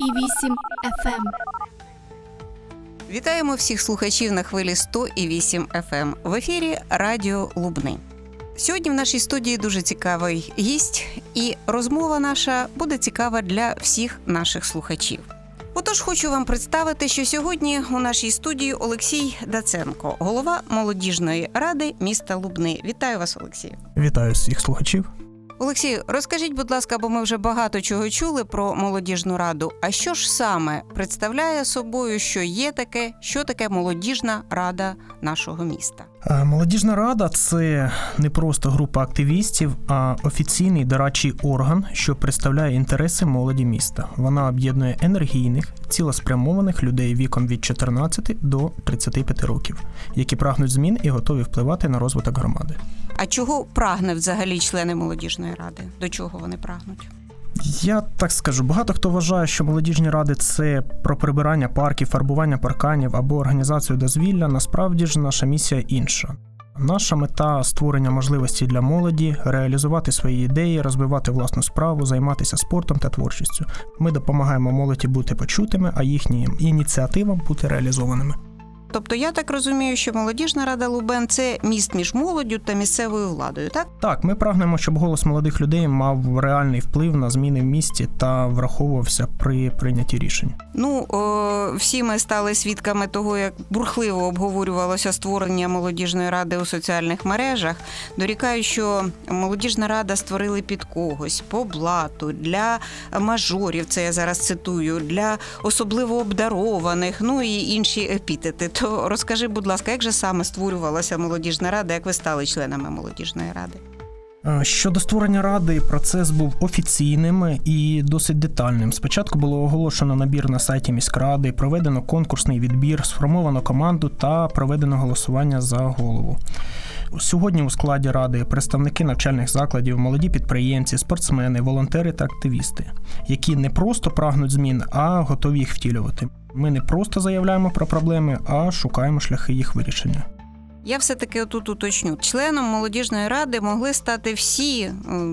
108 FM. Вітаємо всіх слухачів на хвилі 100,8 FM. В ефірі Радіо Лубни. Сьогодні в нашій студії дуже цікавий гість, і розмова наша буде цікава для всіх наших слухачів. Отож, хочу вам представити, що сьогодні у нашій студії Олексій Даценко, голова молодіжної ради міста Лубни. Вітаю вас, Олексію. Вітаю всіх слухачів. Олексію, розкажіть, будь ласка, бо ми вже багато чого чули про молодіжну раду. А що ж саме представляє собою, що є таке, що таке молодіжна рада нашого міста? Е, Молодіжна рада це не просто група активістів, а офіційний дорадчий орган, що представляє інтереси молоді міста. Вона об'єднує енергійних, цілеспрямованих людей віком від 14 до 35 років, які прагнуть змін і готові впливати на розвиток громади. А чого прагне взагалі члени молодіжної ради? До чого вони прагнуть? Я так скажу, багато хто вважає, що молодіжні ради це про прибирання парків, фарбування парканів або організацію дозвілля. Насправді ж наша місія інша. Наша мета створення можливості для молоді, реалізувати свої ідеї, розвивати власну справу, займатися спортом та творчістю. Ми допомагаємо молоді бути почутими, а їхнім ініціативам бути реалізованими. Тобто я так розумію, що молодіжна рада Лубен це міст між молоддю та місцевою владою, так? Так, ми прагнемо, щоб голос молодих людей мав реальний вплив на зміни в місті та враховувався при прийнятті рішень. Ну о, всі ми стали свідками того, як бурхливо обговорювалося створення молодіжної ради у соціальних мережах. Дорікаю, що молодіжна рада створили під когось по блату для мажорів. Це я зараз цитую, для особливо обдарованих, ну і інші епітети. То розкажи, будь ласка, як же саме створювалася молодіжна рада? Як ви стали членами молодіжної ради? Е, Щодо створення ради, процес був офіційним і досить детальним. Спочатку було оголошено набір на сайті міськради, проведено конкурсний відбір, сформовано команду та проведено голосування за голову. Сьогодні у складі ради представники навчальних закладів, молоді підприємці, спортсмени, волонтери та активісти, які не просто прагнуть змін, а готові їх втілювати. Ми не просто заявляємо про проблеми, а шукаємо шляхи їх вирішення. Я все-таки тут уточню. Членом молодіжної ради могли стати всі е,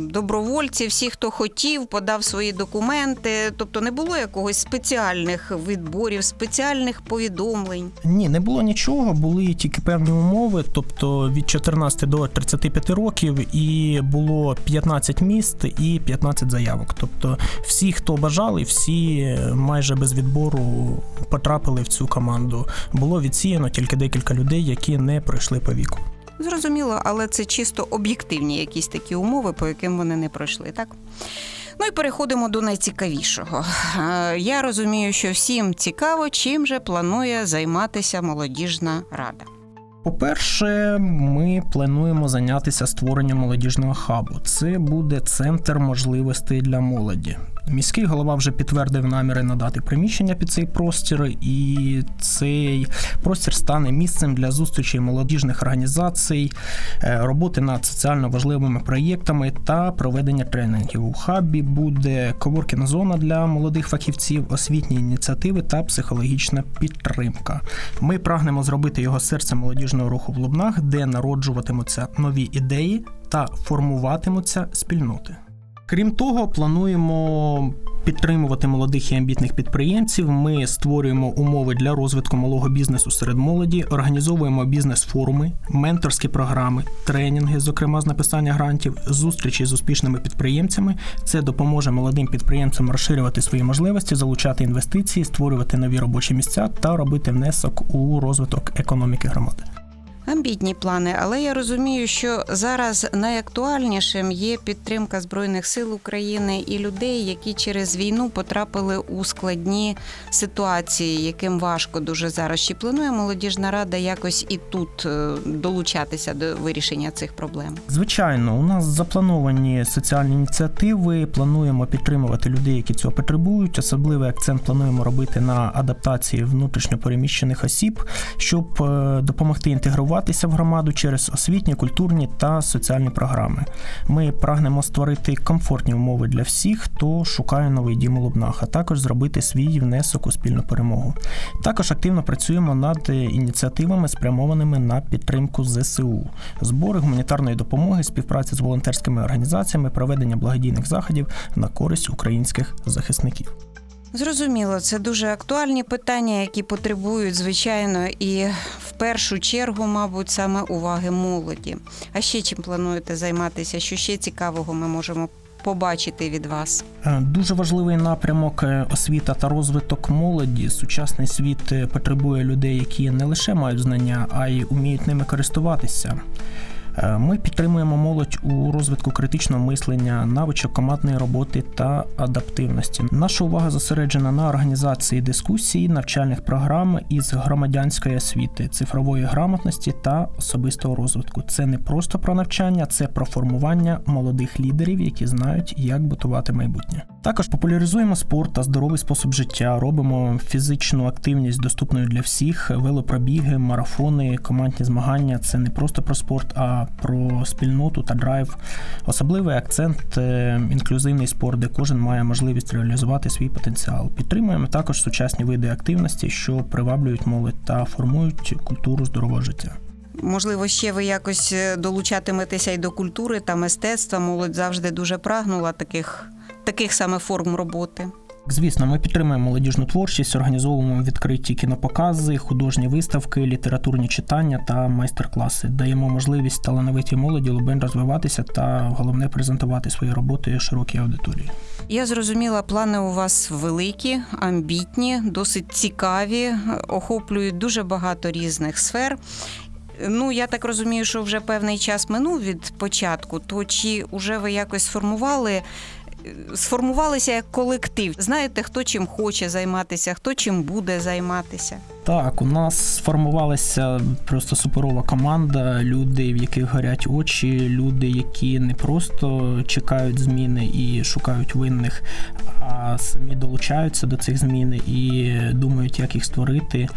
добровольці, всі, хто хотів, подав свої документи. Тобто не було якогось спеціальних відборів, спеціальних повідомлень. Ні, не було нічого, були тільки певні умови, тобто від 14 до 35 років, і було 15 міст і 15 заявок. Тобто всі, хто бажали, всі майже без відбору потрапили в цю команду. Було відсіяно тільки декілька людей, які не пройшли по віку. Зрозуміло, але це чисто об'єктивні якісь такі умови, по яким вони не пройшли, так? Ну і переходимо до найцікавішого. Е, Я розумію, що всім цікаво, чим же планує займатися молодіжна рада. По-перше, ми плануємо зайнятися створенням молодіжного хабу. Це буде центр можливостей для молоді. Міський голова вже підтвердив наміри надати приміщення під цей простір, і цей простір стане місцем для зустрічей молодіжних організацій, е, роботи над соціально важливими проєктами та проведення тренінгів. У хабі буде коворкінг зона для молодих фахівців, освітні ініціативи та психологічна підтримка. Ми прагнемо зробити його серцем молодіжного руху в Лубнах, де народжуватимуться нові ідеї та формуватимуться спільноти. Крім того, плануємо підтримувати молодих і амбітних підприємців. Ми створюємо умови для розвитку малого бізнесу серед молоді, організовуємо бізнес-форуми, менторські програми, тренінги, зокрема з написання грантів, зустрічі з успішними підприємцями. Це допоможе молодим підприємцям розширювати свої можливості, залучати інвестиції, створювати нові робочі місця та робити внесок у розвиток економіки громади. Амбітні плани, але я розумію, що зараз найактуальнішим є підтримка збройних сил України і людей, які через війну потрапили у складні ситуації, яким важко дуже зараз. Чи планує молодіжна рада якось і тут е, долучатися до вирішення цих проблем? Звичайно, у нас заплановані соціальні ініціативи. Плануємо підтримувати людей, які цього потребують. Особливий акцент плануємо робити на адаптації внутрішньопереміщених осіб, щоб е, допомогти інтегруватися в громаду через освітні, культурні та соціальні програми. Ми прагнемо створити комфортні умови для всіх, хто шукає новий дім у Лубнах, а також зробити свій внесок у спільну перемогу. Також активно працюємо над ініціативами, спрямованими на підтримку ЗСУ, збори гуманітарної допомоги, співпраця з волонтерськими організаціями, проведення благодійних заходів на користь українських захисників. Зрозуміло, це дуже актуальні питання, які потребують, звичайно, і в першу чергу, мабуть, саме уваги молоді. А ще чим плануєте займатися? Що ще цікавого ми можемо побачити від вас? Е, Дуже важливий напрямок е, освіта та розвиток молоді. Сучасний світ е, потребує людей, які не лише мають знання, а й уміють ними користуватися. Е, Ми підтримуємо молодь у розвитку критичного мислення, навичок командної роботи та адаптивності. Наша увага зосереджена на організації дискусій, навчальних програм із громадянської освіти, цифрової грамотності та особистого розвитку. Це не просто про навчання, це про формування молодих лідерів, які знають, як будувати майбутнє. Також популяризуємо спорт та здоровий спосіб життя, робимо фізичну активність доступною для всіх. Велопробіги, марафони, командні змагання це не просто про спорт, а про спільноту та драйв. Особливий акцент е, інклюзивний спорт, де кожен має можливість реалізувати свій потенціал. Підтримуємо також сучасні види активності, що приваблюють молодь та формують культуру здорового життя. Можливо, ще ви якось е, долучатиметеся й до культури та мистецтва. Молодь завжди дуже прагнула таких, таких саме форм роботи. Звісно, ми підтримуємо молодіжну творчість, організовуємо відкриті кінопокази, художні виставки, літературні читання та майстер-класи. Даємо можливість талановитій молоді Лубен розвиватися та головне презентувати свої роботи широкій аудиторії. Я зрозуміла, плани у вас великі, амбітні, досить цікаві, охоплюють дуже багато різних сфер. Ну, я так розумію, що вже певний час минув від початку. То чи вже ви якось сформували, сформувалися як колектив? Знаєте, хто чим хоче займатися, хто чим буде займатися? Так, у нас сформувалася просто суперова команда, люди, в яких горять очі, люди, які не просто чекають зміни і шукають винних, а самі долучаються до цих змін і думають, як їх створити.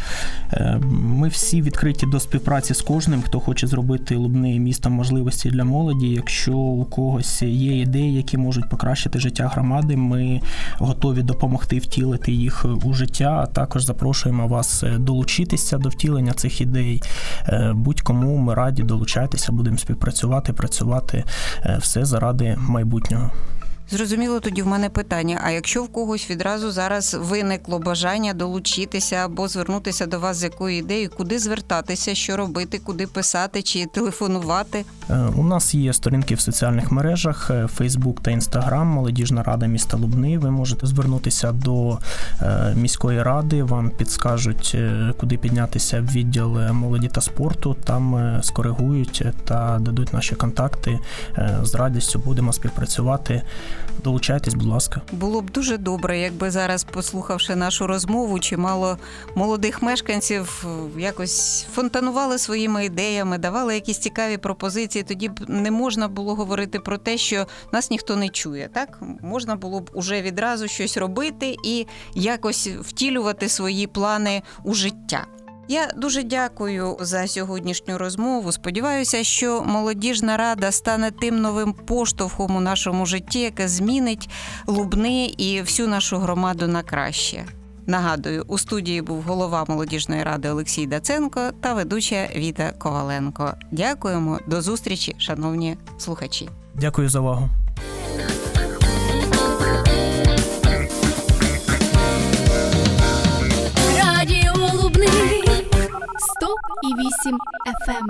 Е, Ми всі відкриті до співпраці з кожним, хто хоче зробити Лубни містом можливості для молоді. Якщо у когось є ідеї, які можуть покращити життя громади, ми готові допомогти втілити їх у життя. А також запрошуємо вас е, долучитися до втілення цих ідей. Е, Будь-кому ми раді долучайтеся, будемо співпрацювати, працювати е, все заради майбутнього. Зрозуміло, тоді в мене питання: а якщо в когось відразу зараз виникло бажання долучитися або звернутися до вас з якою ідеєю, куди звертатися, що робити, куди писати чи телефонувати? Е, У нас є сторінки в соціальних мережах Facebook та Instagram, Молодіжна рада міста Лубни. Ви можете звернутися до е, міської ради, вам підскажуть, е, куди піднятися в відділ молоді та спорту. Там скоригують та дадуть наші контакти. З радістю будемо співпрацювати. Долучайтесь, будь ласка. Було б дуже добре, якби зараз, послухавши нашу розмову, чимало молодих мешканців якось фонтанували своїми ідеями, давали якісь цікаві пропозиції. Тоді б не можна було говорити про те, що нас ніхто не чує. Так можна було б уже відразу щось робити і якось втілювати свої плани у життя. Я дуже дякую за сьогоднішню розмову. Сподіваюся, що молодіжна рада стане тим новим поштовхом у нашому житті, яке змінить Лубни і всю нашу громаду на краще. Нагадую, у студії був голова молодіжної ради Олексій Даценко та ведуча Віта Коваленко. Дякуємо до зустрічі, шановні слухачі. Дякую за увагу. FM.